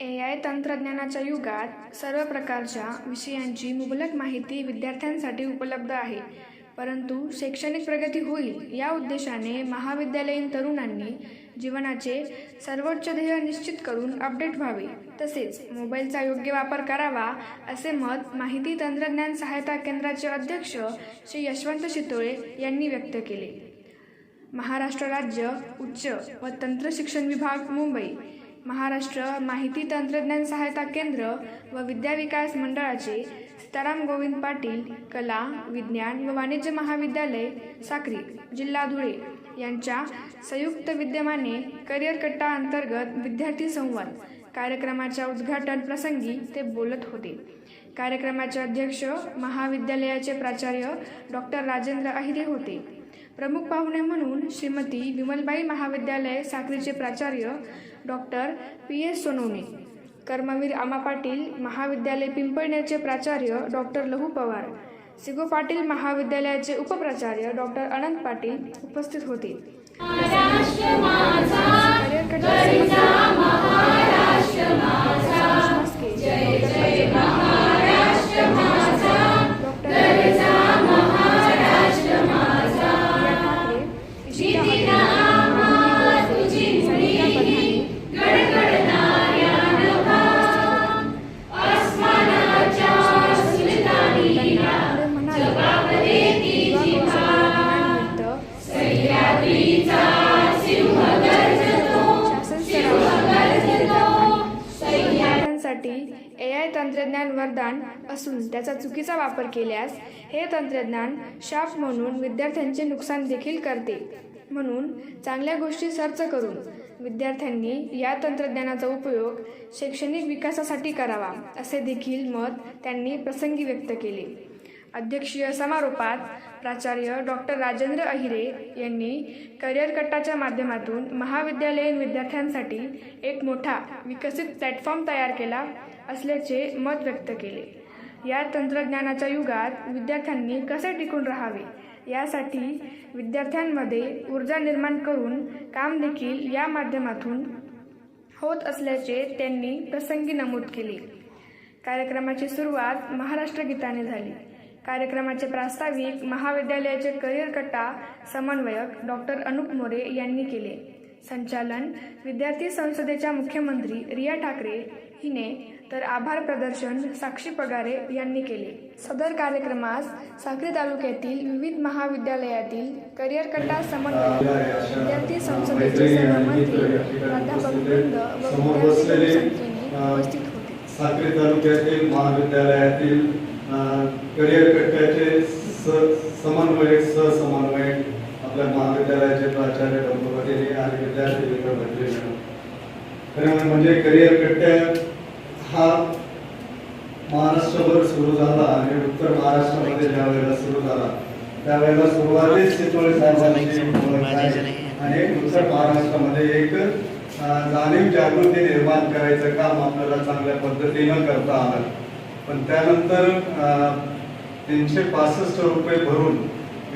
ए I तंत्रज्ञानाच्या युगात सर्व प्रकारच्या विषयांची मुबलक माहिती विद्यार्थ्यांसाठी उपलब्ध आहे. परंतु शैक्षणिक प्रगती होईल या उद्देशाने महाविद्यालयीन तरुणांनी जीवनाचे सर्वोच्च ध्येय निश्चित करून अपडेट व्हावे. तसेच मोबाईलचा योग्य वापर करावा असे मत माहिती तंत्रज्ञान सहायता केंद्राचे अध्यक्ष श्री यशवंत शितोळे यांनी व्यक्त केले. महाराष्ट्र राज्य उच्च व तंत्र शिक्षण विभाग मुंबई. महाराष्ट्र माहिती तंत्रज्ञान सहायता केंद्र व विद्याविकास मंडळाचे सीताराम गोविंद पाटील कला विज्ञान व वाणिज्य महाविद्यालय साक्री जिल्हा धुळे यांच्या संयुक्त विद्यमाने करिअर कट्टा अंतर्गत विद्यार्थी संवाद कार्यक्रमाच्या उद्घाटन प्रसंगी ते बोलत होते. कार्यक्रमाचे अध्यक्ष महाविद्यालयाचे प्राचार्य डॉक्टर राजेंद्र अहिरे होते. प्रमुख पाहुणे म्हणून श्रीमती विमलबाई महाविद्यालय साक्रीचे प्राचार्य doctor P S Sonawane Karmaveer Ama Patil महाविद्यालय पिंपळनेरचे प्राचार्य डॉक्टर लहू पवार सिगो पाटील महाविद्यालयाचे उपप्राचार्य डॉक्टर अनंत पाटील उपस्थित होते. असून त्याचा चुकीचा वापर केल्यास हे तंत्रज्ञान शाप म्हणून विद्यार्थ्यांचे नुकसान देखील करते. म्हणून चांगल्या गोष्टी सर्च करून विद्यार्थ्यांनी या तंत्रज्ञानाचा उपयोग शैक्षणिक विकासासाठी करावा असे देखील मत त्यांनी प्रसंगी व्यक्त केले. अध्यक्षीय समारोपात प्राचार्य डॉक्टर राजेंद्र अहिरे यांनी करिअर कट्टाच्या माध्यमातून महाविद्यालयीन विद्यार्थ्यांसाठी एक मोठा विकसित प्लॅटफॉर्म तयार केला असल्याचे मत व्यक्त केले. या तंत्रज्ञानाच्या युगात विद्यार्थ्यांनी कसे टिकून राहावे? यासाठी विद्यार्थ्यांमध्ये ऊर्जा निर्माण करून काम देखील या माध्यमातून होत असल्याचे त्यांनी प्रसंगी नमूद केले. कार्यक्रमाची सुरुवात महाराष्ट्र गीताने झाली. कार्यक्रमाचे प्रास्ताविक महाविद्यालयाचे करिअर कट्टा समन्वयक डॉक्टर अनुप मोरे यांनी केले. संचालन विद्यार्थी संसदेच्या मुख्यमंत्री रिया ठाकरे हिने तर आभार प्रदर्शन साक्षी पगारे यांनी केले. सदर कार्यक्रमास साक्री तालुक्यातील विविध महाविद्यालयातील करिअर कट्टा समन्वय विद्यार्थी संसदेचे सर्व प्राध्यापक वृंद व विद्यार्थी उपस्थित होते. साक्री तालुक्यातील महाविद्यालयातील करिअर कट्ट्याचे स समन्वयक सहसमन्वयक आपल्या महाविद्यालयाचे प्राचार्य डॉक्टर पटेल आणि विद्यार्थी मित्र मंडळी खरं म्हणजे करिअर कट्ट्या हा महाराष्ट्रभर सुरू झाला आणि उत्तर महाराष्ट्रामध्ये ज्या वेळेला सुरू झाला त्यावेळेला सुरुवातीच चितोळे साहेबांची आणि उत्तर महाराष्ट्रामध्ये एक जाणीव जागृती निर्माण करायचं काम आपल्याला चांगल्या पद्धतीनं करता आलं. पण त्यानंतर तीनशे पासष्ट रुपये भरून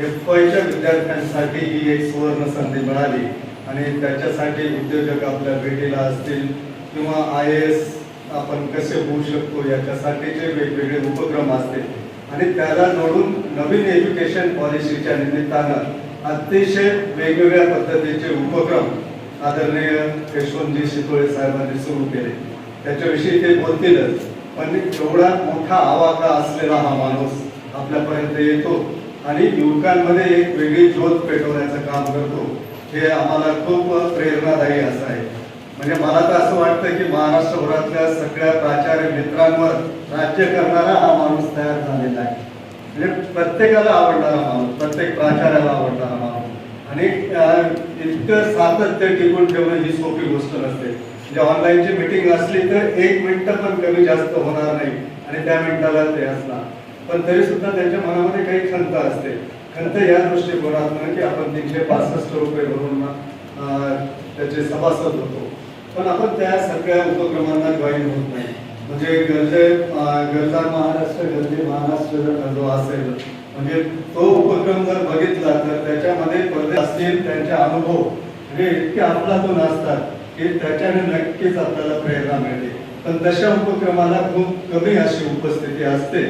एफ वायच्या विद्यार्थ्यांसाठी ही एक सुवर्ण संधी मिळाली. आणि त्याच्यासाठी उद्योजक आपल्या भेटीला असतील किंवा आय एस आपण कसे होऊ शकतो याच्यासाठीचे वेगवेगळे उपक्रम असतील. आणि त्याला जोडून नवीन एज्युकेशन पॉलिसीच्या निमित्तानं अतिशय वेगवेगळ्या पद्धतीचे उपक्रम आदरणीय यशवंतजी शितोळे साहेबांनी सुरू केले. त्याच्याविषयी ते बोलतीलच पण एवढा मोठा आवाका असलेला हा माणूस आपल्यापर्यंत येतो. आणि युवकांमध्ये एक वेगळी ज्योत पेटवण्याचं काम करतो हे आम्हाला खूप प्रेरणादायी असं आहे. म्हणजे मला तर असं वाटतं की महाराष्ट्रभरातल्या सगळ्या प्राचार्य मित्रांवर राज्य करणारा हा माणूस तयार झालेला आहे. म्हणजे प्रत्येकाला आवडणारा माणूस प्रत्येक प्राचार्याला आवडणारा माणूस. आणि इतकं सातत्य टिकून ठेवणं ही सोपी गोष्ट नसते. म्हणजे ऑनलाईनची मीटिंग असली तर एक मिनिट पण कमी जास्त होणार नाही. आणि त्या मिनिटाला ते असणार. पण तरी सुद्धा त्यांच्या मनामध्ये काही खंत असते. खंत या दृष्टिकोनातून की आपण तीनशे पासष्ट रुपये भरून त्याचे सभासद होतो. पण आपण त्या सगळ्या उपक्रमांना जॉईन होत नाही. म्हणजे गरजे गरजा महाराष्ट्र गरजे महाराष्ट्र जो असेल म्हणजे तो उपक्रम जर बघितला तर त्याच्यामध्ये पडदे असतील त्यांचे अनुभव हे इतके अफलातून असतात की त्याच्याने नक्कीच आपल्याला प्रेरणा मिळते. पण तशा उपक्रमाला खूप कमी अशी उपस्थिती असते.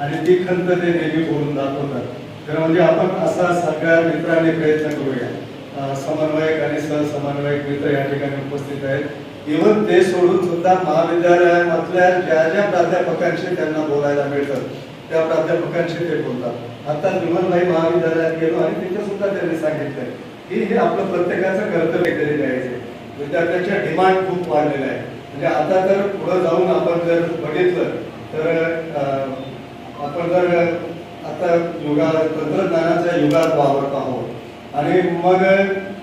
आणि ती खंत ते नेहमी बोलून दाखवतात. तर म्हणजे आपण असा सगळ्या मित्रांनी प्रयत्न करूया. समन्वयक आणि सहसमन्वयक मित्र या ठिकाणी उपस्थित आहेत. इव्हन ते सोडून सुद्धा महाविद्यालयामधल्या ज्या ज्या प्राध्यापकांशी त्यांना बोलायला मिळतं त्या प्राध्यापकांशी ते बोलतात. आता विमलभाई महाविद्यालयात गेलो आणि तिथे सुद्धा त्यांनी सांगितलंय की हे आपलं प्रत्येकाचं कर्तव्य कधी द्यायचे विद्यार्थ्यांच्या डिमांड खूप वाढलेल्या आहे म्हणजे आता तर पुढे जाऊन आपण जर बघितलं तर अं, आपण जर आता युगा तंत्रज्ञानाच्या युगात वावरत आहोत आणि मग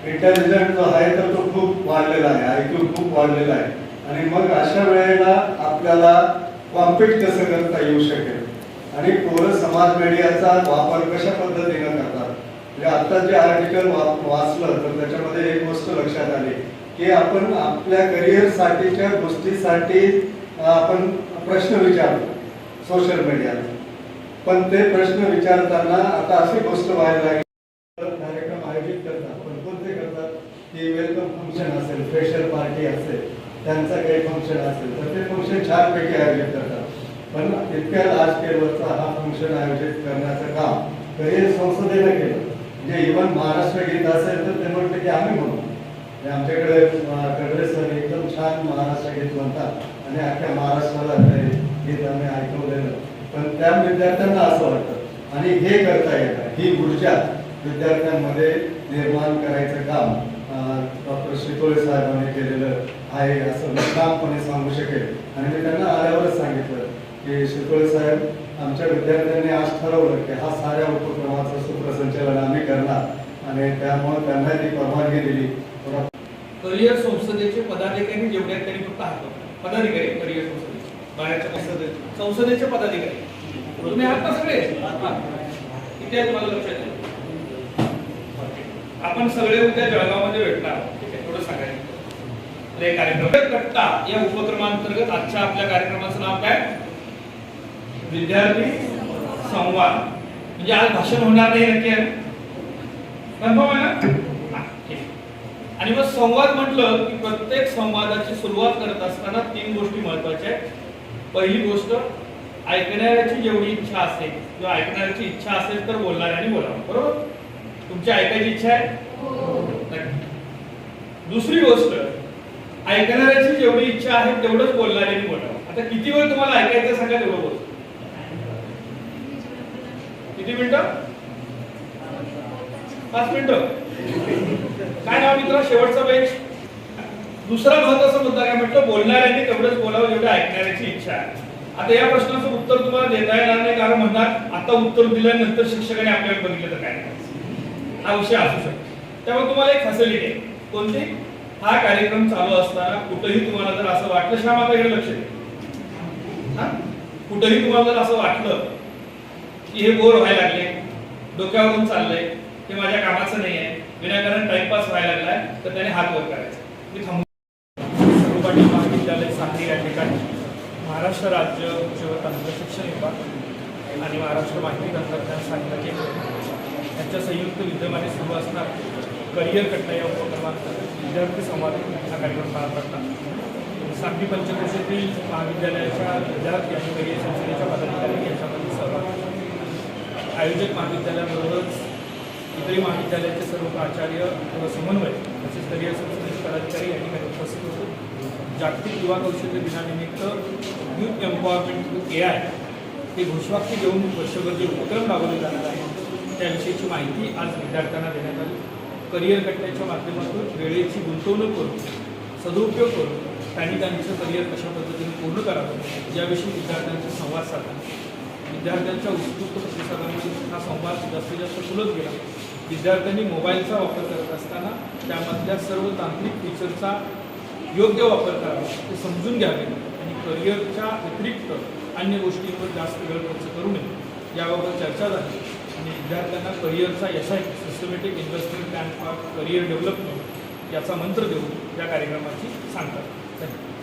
इंटेलिजंट जो आहे तर तो खूप वाढलेला आहे आयक्यू खूप वाढलेला आहे. आणि मग अशा वेळेला आपल्याला कॉम्पिट कसं करता येऊ शकेल? आणि पोरं समाज मीडियाचा वापर कशा पद्धतीनं करतात? म्हणजे आता जे आर्टिकल वाचलं तर त्याच्यामध्ये एक गोष्ट लक्षात आली की आपण आपल्या करिअर साठीच्या गोष्टीसाठी आपण प्रश्न विचारतो सोशल मीडियाचा पण ते प्रश्न विचारताना आता अशी गोष्ट व्हायला लागली. कार्यक्रम आयोजित करतात पण कोणते करतात? की वेलकम फंक्शन असेल फ्रेशर पार्टी असेल त्यांचं काही फंक्शन असेल तर ते फंक्शन छानपैकी आयोजित करतात. पण इतक्या लास्ट केवळचा हा फंक्शन आयोजित करण्याचं काम तरी संसदेनं केलं? म्हणजे इव्हन महाराष्ट्र गीत असेल तर ते म्हटलं की आम्ही म्हणू. आमच्याकडे अं, कडरे सर एकदम छान महाराष्ट्र गीत म्हणतात. आणि अख्ख्या महाराष्ट्राला ते गीत आम्ही ऐकवलेलं. पण त्या विद्यार्थ्यांना असं वाटतं. आणि हे करता येतं. ही ऊर्जा विद्यार्थ्यांमध्ये निर्माण करायचं काम डॉक्टर शितोळे साहेबांनी केलेलं आहे असं मी सांगू शकेल आणि मी त्यांना आल्यावरच सांगितलं की शितोळे साहेब आमच्या विद्यार्थ्यांनी आज ठरवलं की हा साऱ्या उपक्रमाचं सूत्रसंचालन आम्ही करणार. आणि त्यामुळे त्यांना ती परवानगी दिली. करिअर संसदेचे पदाधिकारी जेवढे त्यांनी फक्त हात पदाधिकारी करिअर संसदेचे संसदेचे पदाधिकारी. तुम्ही आहात ना सगळे? किती आहेत मला लक्षात येईल. आपण सगळे उद्या जळगावमध्ये भेटणार थोडं सांगायचं. कार्यक्रम कट्टा. या उपक्रमांतर्गत आजच्या आपल्या कार्यक्रमाचं नाव काय? विद्यार्थी संवाद. म्हणजे आज भाषण होणार नाही नक्की आहे. कन्फर्म आहे ना? आहे. आणि मग संवाद म्हटलं की प्रत्येक संवादाची सुरुवात करत असताना तीन गोष्टी महत्त्वाच्या आहेत. पहिली गोष्ट ऐकणाऱ्याची जेवढी इच्छा असेल किंवा ऐकणाऱ्याची इच्छा असेल तर बोलणाऱ्याने बोलावं बरोबर? तुमची ऐकायची इच्छा आहे? नक्की. दुसरी गोष्ट ऐकणाऱ्याची जेवढी इच्छा आहे तेवढंच बोलणाऱ्याने बोलावं. आता किती वेळ तुम्हाला ऐकायचं सांगा तेवढं बोल. किती मिनिटं? पाच मिनिटं. काय नाव मित्र? शेवटचा बेंच दुसरा महत्त्वाचा मुद्दा काय म्हटलं? बोलणाऱ्यांनी तेवढंच बोलावं जेवढं ऐकणाऱ्याची इच्छा आहे. आता या प्रश्नाचं उत्तर तुम्हाला देता येणार नाही कारण म्हणणार आता उत्तर दिल्यानंतर शिक्षकाने आपल्याकडे बघितलं तर काय? हा विषय असू शकतो. त्यामुळे तुम्हाला एक फॅसिलिटी आहे. कोणती? हा कार्यक्रम चालू असताना कुठेही तुम्हाला जर असं वाटलं श्याम आता इकडे लक्ष दे. हा? कुठेही तुम्हाला जर असं वाटलं की हे बोर व्हायला लागले डोक्यावरून चाललंय हे माझ्या कामाचं नाही आहे विनाकारण टाइमपास व्हायला लागलाय तर त्याने हात वर करायचा. मी थांबू सर्वपाटी महाविद्यालय सांगली या ठिकाणी महाराष्ट्र राज्य उच्च व तंत्र शिक्षण विभाग आणि महाराष्ट्र माहिती तंत्रज्ञान शाखा केंद्र यांच्या संयुक्त विद्यमाने सुरू असणार करिअर कट्टा या उपक्रमांतर्गत विद्यार्थी संवाद हा कार्यक्रम पार पडतात सांगली पंचकोशीतील महाविद्यालयाच्या विद्यार्थी आणि करिअर संस्थेच्या पदाधिकारी यांच्यामध्ये सहभाग आयोजक महाविद्यालयाबरोबरच इतरही महाविद्यालयाचे सर्व प्राचार्य व समन्वय तसेच करिअर संस्थेचे पदाधिकारी या ठिकाणी उपस्थित होते. जागतिक युवा कौशल्य दिनानिमित्त युथ एम्पॉवरमेंट ए आय हे घोषवाक्य घेऊन वर्षभर जे उपक्रम राबवले जाणार आहे त्याविषयीची माहिती आज विद्यार्थ्यांना देण्यात आली. करिअर कट्ट्याच्या माध्यमातून वेळेची गुंतवणूक करून सदुपयोग करून त्यांनी त्यांचं करिअर कशा पद्धतीने पूर्ण करावं याविषयी विद्यार्थ्यांचा संवाद साधला. विद्यार्थ्यांच्या उत्स्फूर्त प्रतिसादामुळे हा संवाद जास्तीत जास्त खुलत गेला. विद्यार्थ्यांनी मोबाईलचा वापर करत असताना त्यामधल्या सर्व तांत्रिक फीचरचा योग्य वापर करावा ते समजून घ्यावे आणि करिअरच्या व्यतिरिक्त अन्य गोष्टींवर जास्त वेळ खर्च करू नये. याबाबत चर्चा झाली आणि विद्यार्थ्यांना करिअरचा S I systematic investment plan for career development याचा मंत्र देऊन या कार्यक्रमाची सांगतात. धन्यवाद.